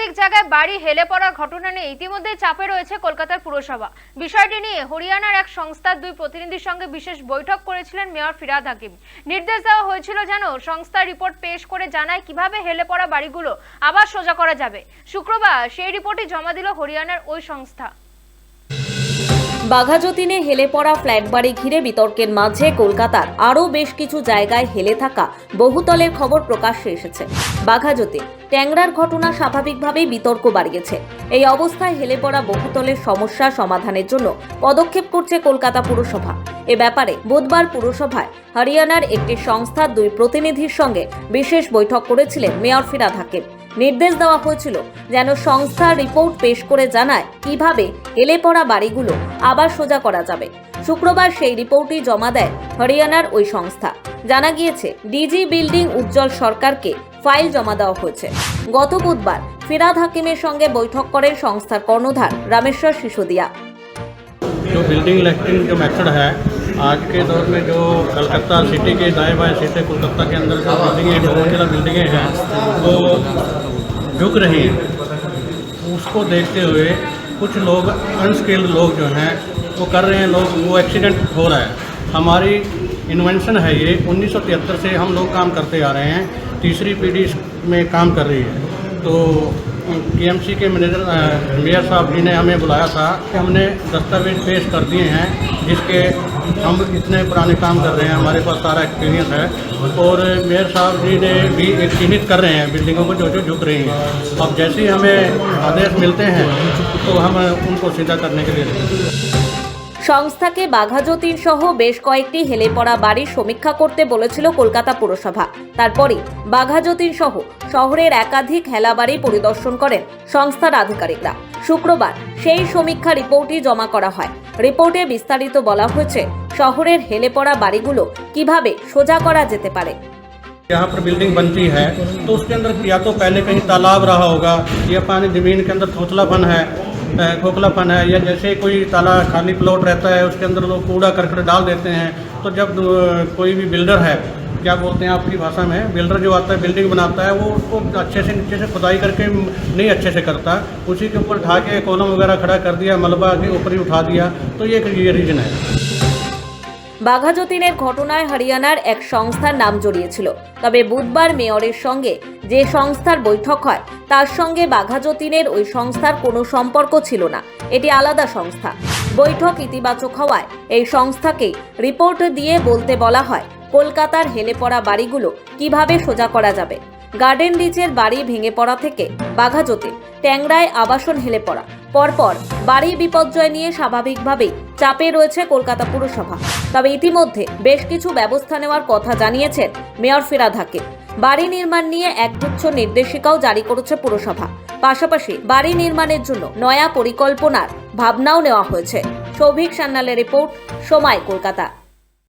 একাধিক জায়গায় বাড়ি হেলে পড়ার ঘটনা নিয়ে ইতিমধ্যে চাপে রয়েছে কলকাতার পুরসভা। বিষয়টি নিয়ে হরিয়ানার এক সংস্থার দুই প্রতিনিধির সঙ্গে বিশেষ বৈঠক করেছিলেন মেয়র ফিরাদ হাকিম। নির্দেশ দেওয়া হয়েছিল যেন সংস্থার রিপোর্ট পেশ করে জানায় কীভাবে হেলে পড়া বাড়িগুলো আবার সোজা করা যাবে। শুক্রবার সেই রিপোর্টই জমা দিল হরিয়ানার ওই সংস্থা। বাঘাযতীনে হেলে পড়া ফ্ল্যাট বাড়ি ঘিরে বিতর্কের মাঝে কলকাতার আরও বেশ কিছু জায়গায় হেলে থাকা বহুতলের খবর প্রকাশ্যে এসেছে। বাঘাযতীন ট্যাংরার ঘটনা স্বাভাবিকভাবেই বিতর্ক বাড়িয়েছে। এই অবস্থায় হেলে পড়া বহুতলের সমস্যা সমাধানের জন্য পদক্ষেপ করছে কলকাতা পুরসভা। এ ব্যাপারে বুধবার পুরসভায় হরিয়ানার একটি সংস্থার দুই প্রতিনিধির সঙ্গে বিশেষ বৈঠক করেছিলেন মেয়র ফিরাদ হাকিম। নির্দেশ দেওয়া হয়েছিল যেন সংস্থা রিপোর্ট পেশ করে জানায় কিভাবে হেলে পড়া বাড়িগুলো আবার সোজা করা যাবে শুক্রবার সেই রিপোর্টই জমা দেয় হরিয়ানার ওই সংস্থা জানা গিয়েছে ডিজি বিল্ডিং উজ্জ্বল সরকারকে ফাইল জমা দেওয়া হয়েছে গত বুধবার ফিরাদ হাকিমের সঙ্গে বৈঠক করেন সংস্থার কর্ণধার রামেশ্বর শিশুদিয়া जो बिल्डिंग इलेक्टिंग जो मेथड है आज के दौर में जो कलकत्ता सिटी के दाएं बाएं सिटी कोलकाता के अंदर जो बिल्डिंगें जो मंजिला बिल्डिंगें हैं वो झुक रही हैं। उसको देखते हुए कुछ लोग अनस्किल्ड लोग जो हैं, वो कर रहे हैं, लोग, वो एक्सीडेंट हो रहा है। हमारी इन्वेंशन है ये। 1973 से हम लोग काम करते आ रहे हैं। तीसरी पीढ़ी में काम कर रही है। तो टीएमसी के मैनेजर मेयर साहब जी ने हमें बुलाया था कि हमने दस्तावेज़ पेश कर दिए हैं, जिसके हम इतने पुराने काम कर रहे हैं हमारे पास सारा एक्सपीरियंस है और मेयर साहब जी ने भी एक चिन्हित कर रहे हैं बिल्डिंगों को जो जो झुक रही हैं अब जैसे ही हमें आदेश मिलते हैं तो हम उनको सीधा करने के लिए সংস্থাকে বাঘাযতীন সহ বেশ কয়েকটি হেলে পড়া বাড়ির সমীক্ষা করতে বলেছিল কলকাতা পুরসভা তারপরই বাঘাযতীন সহ শহরের একাধিক হেলাবাড়ি পরিদর্শন করেন সংস্থার আধিকারিকরা শুক্রবার সেই সমীক্ষা রিপোর্টই জমা করা হয় রিপোর্টে বিস্তারিত বলা হয়েছে শহরের হেলে পড়া বাড়িগুলো কিভাবে সোজা করা যেতে পারে यहाँ पर बिल्डिंग बनती है तो उसके अंदर या तो पहले कहीं तालाब रहा होगा या पानी ज़मीन के अंदर खोखलापन है अ, खोखलापन है या जैसे कोई ताला खाली प्लॉट रहता है उसके अंदर लोग कूड़ा करकट डाल देते हैं तो जब अ, कोई भी बिल्डर है क्या बोलते हैं आपकी भाषा में बिल्डर जो आता है बिल्डिंग बनाता है वो उसको अच्छे से नीचे से खुदाई करके नहीं अच्छे से करता उसी के ऊपर उठा के कॉलम वगैरह खड़ा कर दिया मलबा के ऊपर ही उठा दिया तो ये एक ये रीज़न है বাঘাযতীনের ঘটনায় হরিয়ানার এক সংস্থার নাম জড়িয়েছিল তবে বুধবার মেয়রের সঙ্গে যে সংস্থার বৈঠক হয় তার সঙ্গে বাঘাযতীনের ওই সংস্থার কোনো সম্পর্ক ছিল না এটি আলাদা সংস্থা বৈঠক ইতিবাচক হওয়ায় এই সংস্থাকে রিপোর্ট দিয়ে বলতে বলা হয়, কলকাতার হেলে পড়া বাড়িগুলো কীভাবে সোজা করা যাবে? গার্ডেন রিচের বাড়ি ভেঙে পড়া থেকে বাঘাযতীন ট্যাংরায় আবাসন হেলে পড়া। পরপর বাড়ি বিপর্যয় নিয়ে স্বাভাবিকভাবেই চাপে রয়েছে কলকাতা পুরসভা। তবে ইতিমধ্যে বেশ কিছু ব্যবস্থা নেওয়ার কথা জানিয়েছেন মেয়র ফিরাদ হাকিম। বাড়ি নির্মাণ নিয়ে একগুচ্ছ নির্দেশিকাও জারি করেছে পুরসভা। পাশাপাশি বাড়ি নির্মাণের জন্য নয়া পরিকল্পনার ভাবনাও নেওয়া হয়েছে। সৌভিক সান্নালের রিপোর্ট সময় কলকাতা।